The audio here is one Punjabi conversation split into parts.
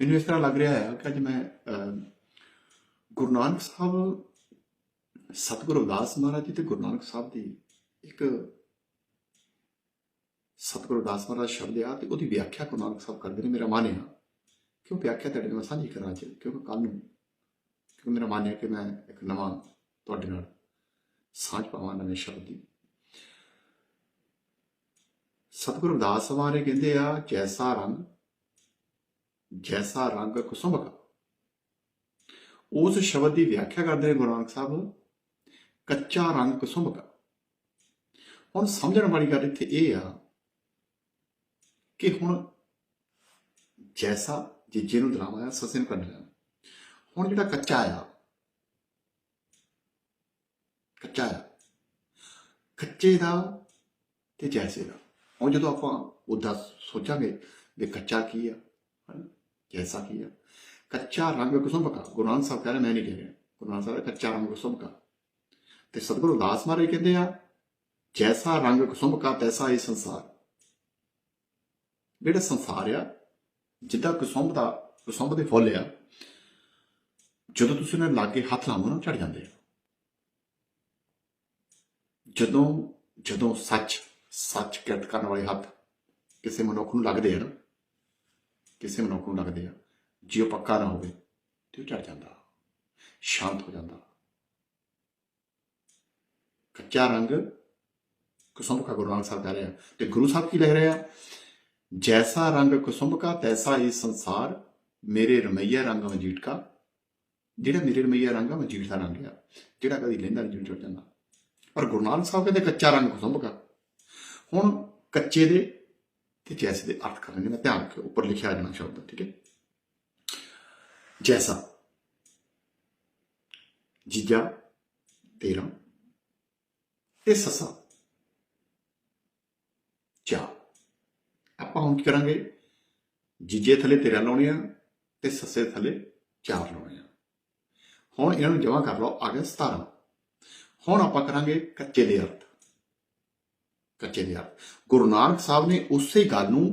ਮੈਨੂੰ ਇਸ ਤਰ੍ਹਾਂ ਲੱਗ ਰਿਹਾ ਹੈ ਕਿ ਅੱਜ ਮੈਂ ਗੁਰੂ ਨਾਨਕ ਸਾਹਿਬ, ਸਤਿਗੁਰੂ ਰਵਿਦਾਸ ਮਹਾਰਾਜ ਜੀ ਤੇ ਗੁਰੂ ਨਾਨਕ ਸਾਹਿਬ ਦੀ ਇੱਕ ਸਤਿਗੁਰੂ ਰਵਿਦਾਸ ਮਹਾਰਾਜ ਸ਼ਬਦ ਆ ਤੇ ਉਹਦੀ ਵਿਆਖਿਆ ਗੁਰੂ ਨਾਨਕ ਸਾਹਿਬ ਕਰਦੇ ਨੇ, ਮੇਰਾ ਮਨ ਹੈ ਕਿਉਂ ਵਿਆਖਿਆ ਤੁਹਾਡੇ ਨਾਲ ਸਾਂਝੀ ਕਰਾਂ 'ਚ ਕਿਉਂਕਿ ਕੱਲ ਨੂੰ, ਕਿਉਂਕਿ ਮੇਰਾ ਮਨ ਹੈ ਕਿ ਮੈਂ ਇੱਕ ਨਵਾਂ ਤੁਹਾਡੇ ਨਾਲ ਸਾਂਝ ਪਾਵਾਂ ਨਵੇਂ ਸ਼ਬਦ ਦੀ। ਸਤਿਗੁਰੂ ਰਵਿਦਾਸ ਬਾਰੇ ਕਹਿੰਦੇ ਆ, ਜੈਸਾ ਰੰਗ ਜੈਸਾ ਰੰਗ ਕੁਸੁਮ ਉਸ ਸ਼ਬਦ ਦੀ ਵਿਆਖਿਆ ਕਰਦੇ ਨੇ ਗੁਰੂ ਨਾਨਕ ਸਾਹਿਬ ਕੱਚਾ ਰੰਗ ਕੁਸੁਮ ਹੁਣ ਸਮਝਣ ਵਾਲੀ ਗੱਲ ਇੱਥੇ ਇਹ ਆ ਕਿ ਹੁਣ ਜੈਸਾ ਜੀਜੇ ਨੂੰ ਦਰਾਮਾ ਆ ਸਸੇ ਨੂੰ ਕੱਢ ਲਿਆ ਹੁਣ ਜਿਹੜਾ ਕੱਚਾ ਆ ਕੱਚਾ ਆ ਕੱਚੇ ਦਾ ਤੇ ਜੈਸੇ ਦਾ ਹੁਣ ਜਦੋਂ ਆਪਾਂ ਉਹਦਾ ਸੋਚਾਂਗੇ ਵੀ ਕੱਚਾ ਕੀ ਆ ਹਨਾ ਜੈਸਾ ਕੀ ਆ? ਕੱਚਾ ਰੰਗ ਕੁਸੁਮ ਗੁਰੂ ਨਾਨਕ ਸਾਹਿਬ ਕਹਿੰਦੇ ਮੈਂ ਨਹੀਂ ਕਹਿ ਰਿਹਾ। ਗੁਰੂ ਨਾਨਕ ਸਾਹਿਬ ਕਹਿੰਦੇ ਕੱਚਾ ਰੰਗ ਕੁਸੁਮ ਕਾ ਤੇ ਸਤਿਗੁਰੂ ਦਾਸ ਮਹਾਰਾਜ ਕਹਿੰਦੇ ਆ, ਜੈਸਾ ਰੰਗ ਕੁਸੁਮ ਕਾ ਤੈਸਾ ਇਹ ਸੰਸਾਰ। ਜਿਹੜਾ ਸੰਸਾਰ ਆ, ਜਿੱਦਾਂ ਕੁਸੁਮ ਦਾ ਕੁਸੁਮ ਦੇ ਫੁੱਲ ਆ, ਜਦੋਂ ਤੁਸੀਂ ਉਹਨਾਂ ਲਾਗੇ ਹੱਥ ਲਾਵੋ ਨਾ ਝੜ ਜਾਂਦੇ ਆ। ਜਦੋਂ ਜਦੋਂ ਸੱਚ ਸੱਚ ਕਿਰਤ ਕਰਨ ਵਾਲੇ ਹੱਥ ਕਿਸੇ ਮਨੁੱਖ ਨੂੰ ਲੱਗਦੇ ਆ ਨਾ ਕਿਸੇ ਮਨੁੱਖ ਨੂੰ ਲੱਗਦੇ ਆ, ਜੇ ਉਹ ਪੱਕਾ ਨਾ ਹੋਵੇ ਤੇ ਉਹ ਚੜ ਜਾਂਦਾ, ਸ਼ਾਂਤ ਹੋ ਜਾਂਦਾ। ਕੱਚਾ ਰੰਗ ਕੁਸੁਮ ਕਾ ਗੁਰੂ ਨਾਨਕ ਸਾਹਿਬ ਕਹਿ ਰਿਹਾ ਤੇ ਗੁਰੂ ਸਾਹਿਬ ਕੀ ਲਿਖ ਰਿਹਾ ਜੈਸਾ ਰੰਗ ਕੁਸੁਮ ਕਾ, ਤੈਸਾ ਹੀ ਸੰਸਾਰ, ਮੇਰੇ ਰਮਈਆ ਰੰਗ ਮਜੀਟ ਕਾ। ਜਿਹੜਾ ਮੇਰੇ ਰਮਈਆ ਰੰਗ ਆ ਮਜੀਟ ਦਾ ਰੰਗ ਆ। ਜਿਹੜਾ ਕਦੀ ਲੈਂਦਾ ਨਹੀਂ ਜੁੜ ਜਾਂਦਾ। ਪਰ ਗੁਰੂ ਨਾਨਕ ਸਾਹਿਬ ਕਹਿੰਦੇ ਕੱਚਾ ਰੰਗ ਕੁਸੁਮ ਕਾ। ਹੁਣ ਕੱਚੇ ਦੇ ਤੇ ਜੈਸੇ ਦੇ ਅਰਥ ਕਰਾਂਗੇ ਮੈਂ ਧਿਆਨ ਰੱਖਿਓ ਉੱਪਰ ਲਿਖਿਆ ਜਾਣਾ ਸ਼ਬਦ ਠੀਕ ਹੈ ਜੈਸਾ ਜੀਜਾ ਤੇਰਾ ਤੇ ਸਸਾ ਚਾ ਆਪਾਂ ਹੁਣ ਕੀ ਕਰਾਂਗੇ ਜੀਜੇ ਥੱਲੇ ਤੇਰਾ ਲਾਉਣੇ ਆ ਤੇ ਸੱਸੇ ਥੱਲੇ ਚਾਰ ਲਾਉਣੇ ਆ ਹੁਣ ਇਹਨਾਂ ਨੂੰ ਜਮਾ ਕਰ ਲਓ ਆ ਗਿਆ 17 ਹੁਣ ਆਪਾਂ ਕਰਾਂਗੇ ਕੱਚੇ ਦੇ ਅਰਥ ਕੱਚੇ ਦੇ ਅਰਥ ਗੁਰੂ ਨਾਨਕ ਸਾਹਿਬ ਨੇ ਉਸੇ ਗੱਲ ਨੂੰ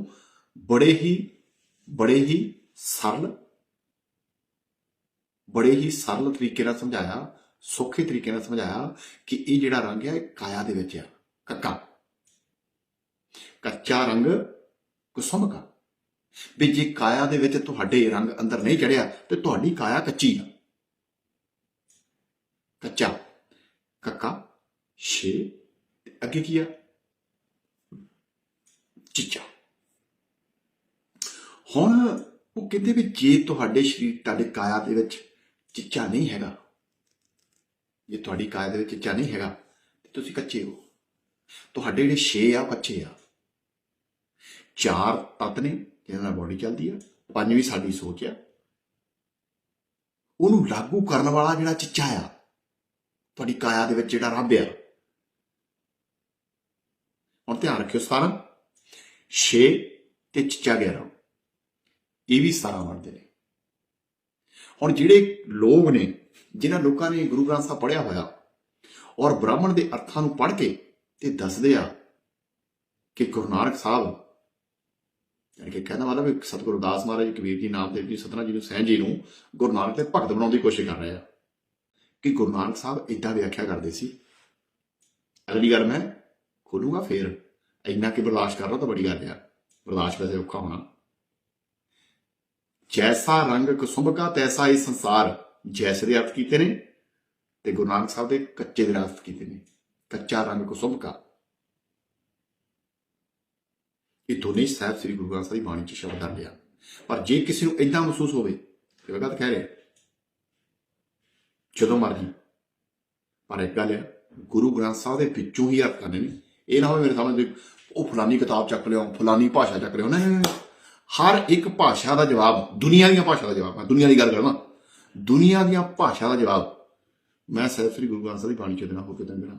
ਬੜੇ ਹੀ ਬੜੇ ਹੀ ਸਰਲ, ਬੜੇ ਹੀ ਸਰਲ ਤਰੀਕੇ ਨਾਲ ਸਮਝਾਇਆ, ਸੌਖੇ ਤਰੀਕੇ ਨਾਲ ਸਮਝਾਇਆ ਕਿ ਇਹ ਜਿਹੜਾ ਰੰਗ ਹੈ, ਇਹ ਕਾਇਆ ਦੇ ਵਿੱਚ ਆ, ਕੱਕਾ। ਕੱਚਾ ਰੰਗ ਕੁਸੁਮ ਕਾ ਵੀ ਜੇ ਕਾਇਆ ਦੇ ਵਿੱਚ ਤੁਹਾਡੇ ਰੰਗ ਅੰਦਰ ਨਹੀਂ ਚੜਿਆ, ਤੇ ਤੁਹਾਡੀ ਕਾਇਆ ਕੱਚੀ ਆ। ਕੱਚਾ। ਕੱਕਾ, ਛੇ ਅੱਗੇ ਕੀ ਆ? ਚਿੱਚਾ ਹੁਣ ਉਹ ਕਹਿੰਦੇ ਵੀ ਜੇ ਤੁਹਾਡੇ ਸਰੀਰ, ਤੁਹਾਡੇ ਕਾਇਆ ਦੇ ਵਿੱਚ ਚਿੱਚਾ ਨਹੀਂ ਹੈਗਾ, ਜੇ ਤੁਹਾਡੀ ਕਾਇਆ ਦੇ ਵਿੱਚ ਚਿੱਚਾ ਨਹੀਂ ਹੈਗਾ, ਤੇ ਤੁਸੀਂ ਕੱਚੇ ਹੋ। ਤੁਹਾਡੇ ਜਿਹੜੇ ਛੇ ਆ ਕੱਚੇ ਆ, ਚਾਰ ਤੱਤ ਨੇ ਜਿਹਨਾਂ ਨਾਲ ਬੋਡੀ ਚੱਲਦੀ ਆ, ਪੰਜ ਵੀ ਸਾਡੀ ਸੋਚ ਆ। ਉਹਨੂੰ ਲਾਗੂ ਕਰਨ ਵਾਲਾ ਜਿਹੜਾ ਚਿੱਚਾ ਆ, ਤੁਹਾਡੀ ਕਾਇਆ ਦੇ ਵਿੱਚ ਜਿਹੜਾ ਰੱਬ ਆ। ਹੁਣ ਧਿਆਨ ਰੱਖਿਓ ਸਾਰਾ। 6 ਤੇ ਚਿੱਚਾ 11 ਇਹ ਵੀ 17 ਬਣਦੇ ਨੇ। ਹੁਣ ਜਿਹੜੇ ਲੋਕ ਨੇ, ਜਿਨ੍ਹਾਂ ਲੋਕਾਂ ਨੇ ਗੁਰੂ ਗ੍ਰੰਥ ਸਾਹਿਬ ਪੜ੍ਹਿਆ ਹੋਇਆ ਔਰ ਬ੍ਰਾਹਮਣ ਦੇ ਅਰਥਾਂ ਨੂੰ ਪੜ੍ਹ ਕੇ ਤੇ ਦੱਸਦੇ ਆ ਕਿ ਗੁਰੂ ਨਾਨਕ ਸਾਹਿਬ, ਯਾਨੀ ਕਿ ਕਹਿੰਦਾ ਮਤਲਬ ਵੀ ਸਤਿਗੁਰੂ ਦਾਸ ਮਹਾਰਾਜ ਕਬੀਰ ਜੀ ਨਾਮਦੇਵ ਜੀ ਸਤਨਾ ਜੀ ਨੂੰ ਸਹਿਣ ਜੀ ਨੂੰ ਗੁਰੂ ਨਾਨਕ ਦੇ ਭਗਤ ਬਣਾਉਣ ਦੀ ਕੋਸ਼ਿਸ਼ ਕਰ ਰਹੇ ਆ ਕਿ ਗੁਰੂ ਨਾਨਕ ਸਾਹਿਬ ਇਦਾਂ ਵਿਆਖਿਆ ਕਰਦੇ ਸੀ। ਅਗਲੀ ਗੱਲ ਮੈਂ ਖੋਲੂਗਾ ਫੇਰ। ਇੰਨਾ ਕਿ ਬਰਦਾਸ਼ਤ ਕਰ ਰਹਾ ਤਾਂ ਬੜੀ ਗੱਲ ਆ ਬਰਦਾਸ਼ਤ ਵੈਸੇ ਔਖਾ ਹੋਣਾ। ਜੈਸਾ ਰੰਗ ਕੁਸੁੰਭ ਤੈਸਾ ਇਹ ਸੰਸਾਰ। ਜੈਸੇ ਦੇ ਅਰਥ ਕੀਤੇ ਨੇ ਤੇ ਗੁਰੂ ਨਾਨਕ ਸਾਹਿਬ ਦੇ ਕੱਚੇ ਦੇ ਅਰਥ ਕੀਤੇ ਨੇ। ਕੱਚਾ ਰੰਗ ਕੁਸੁੰਭ ਇਹ ਦੋਨੇ ਸਾਹਿਬ ਸ੍ਰੀ ਗੁਰੂ ਗ੍ਰੰਥ ਸਾਹਿਬ ਦੀ ਬਾਣੀ ਚ ਸ਼ਬਦ ਆ ਲਿਆ ਪਰ ਜੇ ਕਿਸੇ ਨੂੰ ਇਦਾਂ ਮਹਿਸੂਸ ਹੋਵੇ ਤੇ ਉਹ ਕਹਿ ਰਿਹਾ ਜਦੋਂ ਮਰਜ਼ੀ। ਪਰ ਇੱਕ ਗੱਲ ਹੈ ਗੁਰੂ ਗ੍ਰੰਥ ਸਾਹਿਬ ਦੇ ਵਿੱਚੋਂ ਹੀ ਅਰਥ ਕਰਨੇ ਨੇ। ਇਹ ਨਾ ਹੋਵੇ ਮੇਰੇ ਸਾਹਮਣੇ ਵੀ ਉਹ ਫਲਾਨੀ ਕਿਤਾਬ ਚੱਕ ਲਿਓ ਫਲਾਨੀ ਭਾਸ਼ਾ ਚੱਕ ਲਿਓ ਨਹੀਂ ਹਰ ਇੱਕ ਭਾਸ਼ਾ ਦਾ ਜਵਾਬ, ਦੁਨੀਆ ਦੀਆਂ ਭਾਸ਼ਾ ਦਾ ਜਵਾਬ, ਮੈਂ ਦੁਨੀਆ ਦੀ ਗੱਲ ਕਰਦਾ। ਦੁਨੀਆ ਦੀਆਂ ਭਾਸ਼ਾ ਦਾ ਜਵਾਬ, ਮੈਂ ਸਾਹਿਬ ਸ੍ਰੀ ਗੁਰੂ ਗ੍ਰੰਥ ਸਾਹਿਬ ਦੀ ਬਾਣੀ ਚ ਦੇਣਾ ਹੋ ਕੇ ਦੇਣਾ।